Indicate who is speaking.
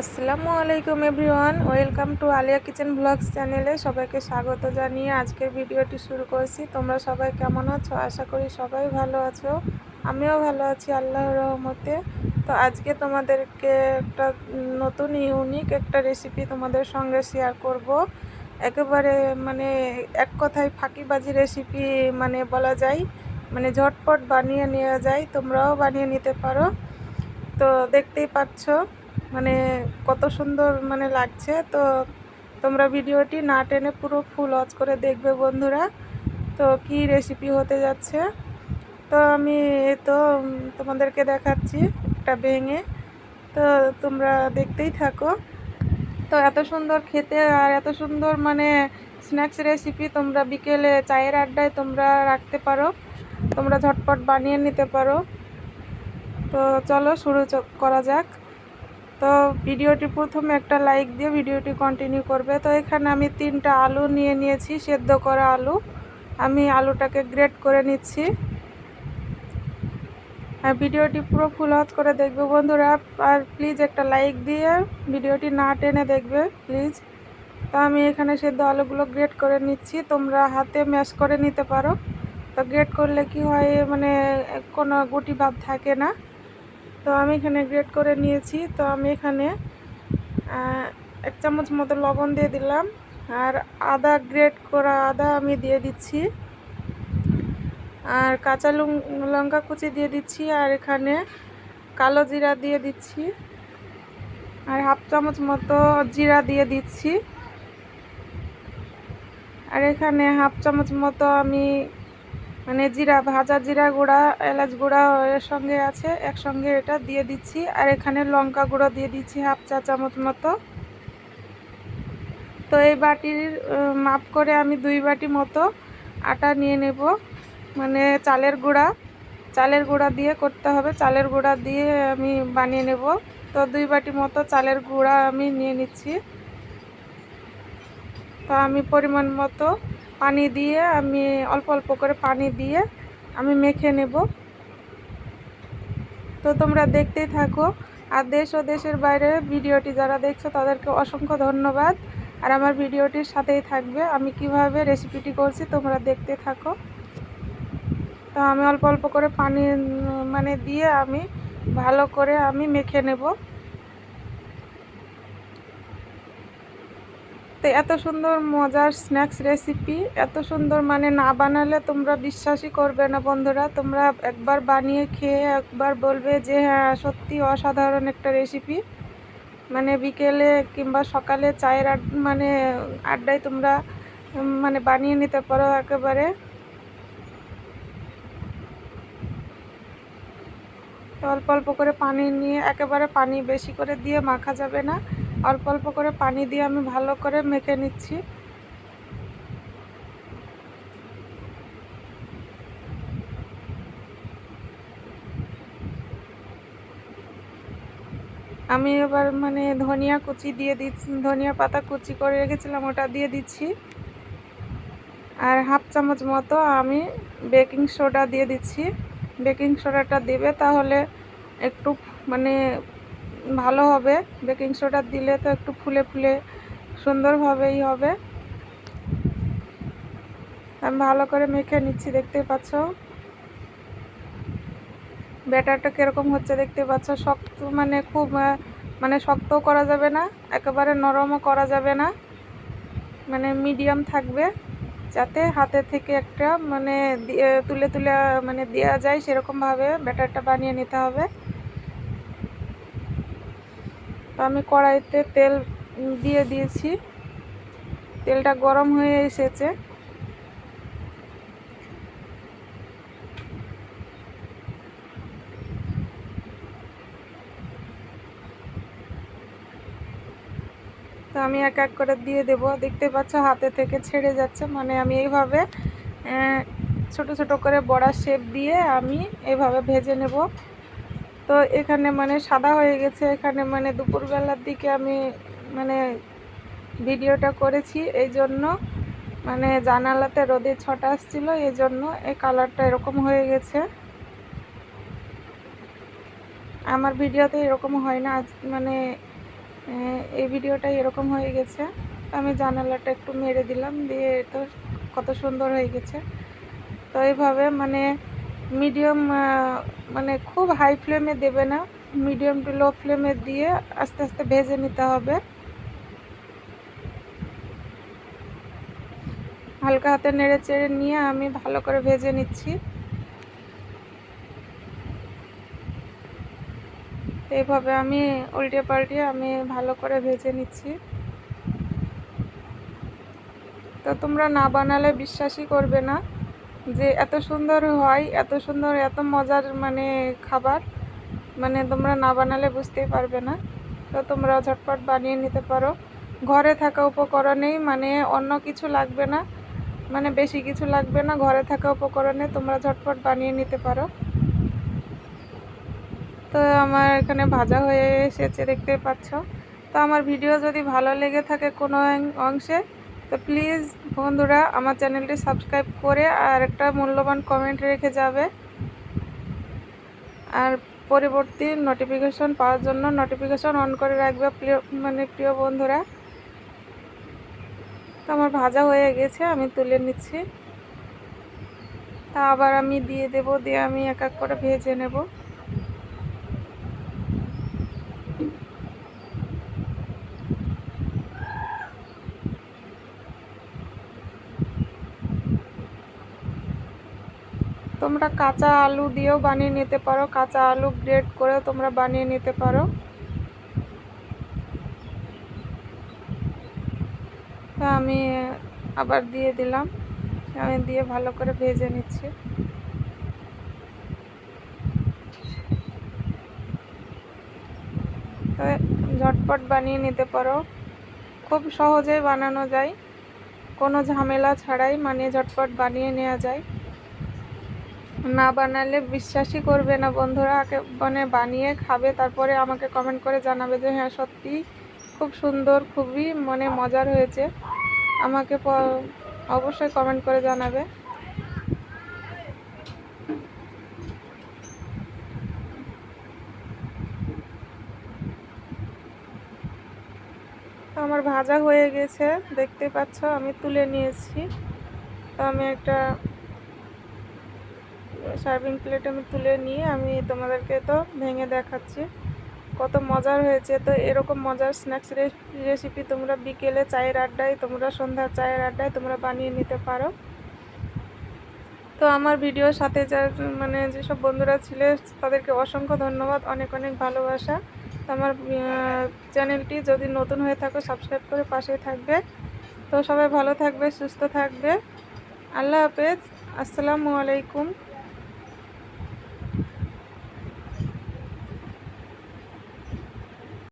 Speaker 1: আসসালামু আলাইকুম everyone, welcome to Aliya kitchen blogs চ্যানেলে সবাইকে স্বাগত জানিয়ে আজকের ভিডিওটি শুরু করছি। তোমরা সবাই কেমন আছো? আশা করি সবাই ভালো আছো। আমিও ভালো আছি, আল্লাহর রহমতে। তো আজকে তোমাদেরকে একটা নতুন ইউনিক একটা রেসিপি তোমাদের সঙ্গে শেয়ার করব। একেবারে মানে এক কথায় ফাঁকিবাজি রেসিপি মানে বলা যায় মানে ঝটপট বানিয়ে নেওয়া যায়, তোমরাও বানিয়ে নিতে পারো। তো দেখতেই পাচ্ছ মানে কত সুন্দর মানে লাগছে। তো তোমরা ভিডিওটি না টেনে পুরো ফুল ওয়াচ করে দেখবে বন্ধুরা। তো কি রেসিপি হতে যাচ্ছে? তো আমি তো তোমাদেরকে দেখাচ্ছি একটা ভেঙে। তো তোমরা দেখতেই থাকো। তো এত সুন্দর খেতে আর এত সুন্দর মানে স্ন্যাক্স রেসিপি তোমরা বিকেলে চায়ের আড্ডায় তোমরা রাখতে পারো। তোমরা ঝটপট বানিয়ে নিতে পারো। তো চলো শুরু করা যাক। তো ভিডিওটি প্রথমে একটা লাইক দিয়ে ভিডিওটি কন্টিনিউ করবে। তো এখানে আমি তিনটা আলু নিয়ে নিয়েছি, সেদ্ধ করা আলু। আমি আলুটাকে গ্রেট করে নিচ্ছি। আর ভিডিওটি পুরো ফুল হাত করে দেখবে বন্ধুরা। আর প্লিজ একটা লাইক দিয়ে ভিডিওটি না টেনে দেখবে প্লিজ তো আমি এখানে সেদ্ধ আলুগুলো গ্রেট করে নিচ্ছি। তোমরা হাতে ম্যাশ করে নিতে পারো। তো গ্রেট করলে কি হয় মানে কোনো গুটি ভাব থাকে না। তো আমি এখানে গ্রেট করে নিয়েছি। তো আমি এখানে এক চামচ মতো লবণ দিয়ে দিলাম। আর আদা গ্রেট করা আদা আমি দিয়ে দিচ্ছি। আর কাঁচা লঙ্কা কুচি দিয়ে দিচ্ছি। আর এখানে কালো জিরা দিয়ে দিচ্ছি। আর হাফ চামচ মতো জিরা দিয়ে দিচ্ছি। আর এখানে হাফ চামচ মতো আমি মানে জিরা, ভাজা জিরা গুঁড়া, এলাচ গুঁড়া এর সঙ্গে আছে, একসঙ্গে এটা দিয়ে দিচ্ছি। আর এখানে লঙ্কা গুঁড়ো দিয়ে দিচ্ছি হাফ চা চামচ মতো। তো এই বাটির মাপ করে আমি দুই বাটি মতো আটা নিয়ে নেব। মানে চালের গুঁড়া চালের গুঁড়া দিয়ে করতে হবে। চালের গুঁড়া দিয়ে আমি বানিয়ে নেব। তো দুই বাটি মতো চালের গুঁড়া আমি নিয়ে নিচ্ছি। তো আমি পরিমাণ মতো পানি দিয়ে আমি অল্প অল্প করে পানি দিয়ে আমি মেখে নেব। তো তোমরা দেখতেই থাকো। আর দেশ ও দেশের বাইরে ভিডিওটি যারা দেখছ, তাদেরকে অসংখ্য ধন্যবাদ। আর আমার ভিডিওটির সাথেই থাকবে। আমি কীভাবে রেসিপিটি করছি তোমরা দেখতে থাকো। তো আমি অল্প অল্প করে পানি মানে দিয়ে আমি ভালো করে আমি মেখে নেব। তো এত সুন্দর মজার স্ন্যাক্স রেসিপি এত সুন্দর মানে না বানালে তোমরা বিশ্বাসই করবে না বন্ধুরা। তোমরা একবার বানিয়ে খেয়ে একবার বলবে যে হ্যাঁ সত্যি অসাধারণ একটা রেসিপি মানে বিকেলে কিংবা সকালে চায়ের মানে আড্ডায় তোমরা মানে বানিয়ে নিতে পারো একেবারে। অল্প অল্প করে পানি নিয়ে, একেবারে পানি বেশি করে দিয়ে মাখা যাবে না। অল্প অল্প করে পানি দিয়ে আমি ভালো করে মেখে নিচ্ছি। আমি এবার মানে ধনিয়া কুচি দিয়ে দিচ্ছি, ধনিয়া পাতা কুচি করে রেখেছিলাম, ওটা দিয়ে দিচ্ছি। আর হাফ চামচ মতো আমি বেকিং সোডা দিয়ে দিচ্ছি। বেকিং সোডাটা দেবে তাহলে একটু মানে ভালো হবে। বেকিং সোডা দিলে তো একটু ফুলে ফুলে সুন্দরভাবেই হবে। আমি ভালো করে মেখে নিচ্ছি, দেখতে পাচ্ছ? ব্যাটারটা কীরকম হচ্ছে দেখতে পাচ্ছ? শক্ত মানে খুব মানে শক্তও করা যাবে না, একেবারে নরমও করা যাবে না। মানে মিডিয়াম থাকবে, যাতে হাতে থেকে একটা মানে তুলে তুলে মানে দেওয়া যায় সেরকমভাবে ব্যাটারটা বানিয়ে নিতে হবে। তো আমি কড়াইতে তেল দিয়ে দিয়েছি। তেলটা গরম হয়ে এসেছে। তো আমি এক এক করে দিয়ে দেব। দেখতে পাচ্ছ হাতে থেকে ছেড়ে যাচ্ছে। মানে আমি এইভাবে ছোট ছোট করে বড়া শেপ দিয়ে আমি এইভাবে ভেজে নেব। তো এখানে মানে সাদা হয়ে গেছে। এখানে মানে দুপুরবেলার দিকে আমি মানে ভিডিওটা করেছি এই জন্য মানে জানালাতে রোদে ছটা আসছিল এই জন্য এই কালারটা এরকম হয়ে গেছে। আমার ভিডিওতে এরকম হয় না, আজ মানে এই ভিডিওটা এরকম হয়ে গেছে। আমি জানালাটা একটু মেরে দিলাম, দিয়ে তো কত সুন্দর হয়ে গেছে। তো এইভাবে মানে মিডিয়াম মানে খুব হাই ফ্লেমে দেবে না। মিডিয়াম টু লো ফ্লেমে দিয়ে আস্তে আস্তে ভেজে নিতে হবে। হালকা হাতে নেড়ে চেড়ে নিয়ে আমি ভালো করে ভেজে নিচ্ছি। এইভাবে আমি উল্টে পাল্টে আমি ভালো করে ভেজে নিচ্ছি। তো তোমরা না বানালে বিশ্বাসই করবে না। যে এত সুন্দর হয়, এত সুন্দর, এত মজার মানে খাবার মানে তোমরা না বানালে বুঝতেই পারবে না। তো তোমরা ঝটপট বানিয়ে নিতে পারো। ঘরে থাকা উপকরণেই মানে অন্য কিছু লাগবে না মানে বেশি কিছু লাগবে না। ঘরে থাকা উপকরণে তোমরা ঝটপট বানিয়ে নিতে পারো। তো আমার এখানে ভাজা হয়ে এসেছে দেখতে পাচ্ছ। তো আমার ভিডিও যদি ভালো লেগে থাকে কোনো অংশে, তো প্লিজ বন্ধুরা, আমার চ্যানেলটি সাবস্ক্রাইব করে আর একটা মূল্যবান কমেন্ট রেখে যাবে। আর পরবর্তী নোটিফিকেশন পাওয়ার জন্য নোটিফিকেশন অন করে রাখবে প্রিয় মানে প্রিয় বন্ধুরা। তো আমার ভাজা হয়ে গেছে, আমি তুলে নিচ্ছি। তা আবার আমি দিয়ে দেব, দিয়ে আমি এক এক করে ভেজে নেব। তোমরা কাঁচা আলু দিয়েও বানিয়ে নিতে পারো। কাঁচা আলু গ্রেড করেও তোমরা বানিয়ে নিতে পারো। তা আমি আবার দিয়ে দিলাম। আমি দিয়ে ভালো করে ভেজে নিচ্ছি। ঝটপট বানিয়ে নিতে পারো। খুব সহজেই বানানো যায়। কোনো ঝামেলা ছাড়াই মানে ঝটপট বানিয়ে নেওয়া যায়। না বানালে বিশ্বাসই করবে না। বন্ধুরা আগে মানে বানিয়ে খাবে, তারপরে আমাকে কমেন্ট করে জানাবে যে হ্যাঁ সত্যি খুব সুন্দর, খুবই মানে মজার হয়েছে। আমাকে অবশ্যই কমেন্ট করে জানাবে। আমার ভাজা হয়ে গেছে, দেখতে পাচ্ছ, আমি তুলে নিয়েছি। তো আমি একটা সার্ভিং প্লেট আমি তুলে নিয়ে আমি তোমাদেরকে তো ভেঙে দেখাচ্ছি। কত মজার হয়েছে। তো এরকম মজার স্ন্যাক্স রেসিপি তোমরা বিকেলে চায়ের আড্ডায়, তোমরা সন্ধ্যার চায়ের আড্ডায় তোমরা বানিয়ে নিতে পারো। তো আমার ভিডিওর সাথে যা মানে যেসব বন্ধুরা ছিল, তাদেরকে অসংখ্য ধন্যবাদ, অনেক অনেক ভালোবাসা। তো আমার চ্যানেলটি যদি নতুন হয়ে থাকো সাবস্ক্রাইব করে পাশে থাকবে। তো সবাই ভালো থাকবে, সুস্থ থাকবে। আল্লাহ হাফেজ। আসসালামু আলাইকুম।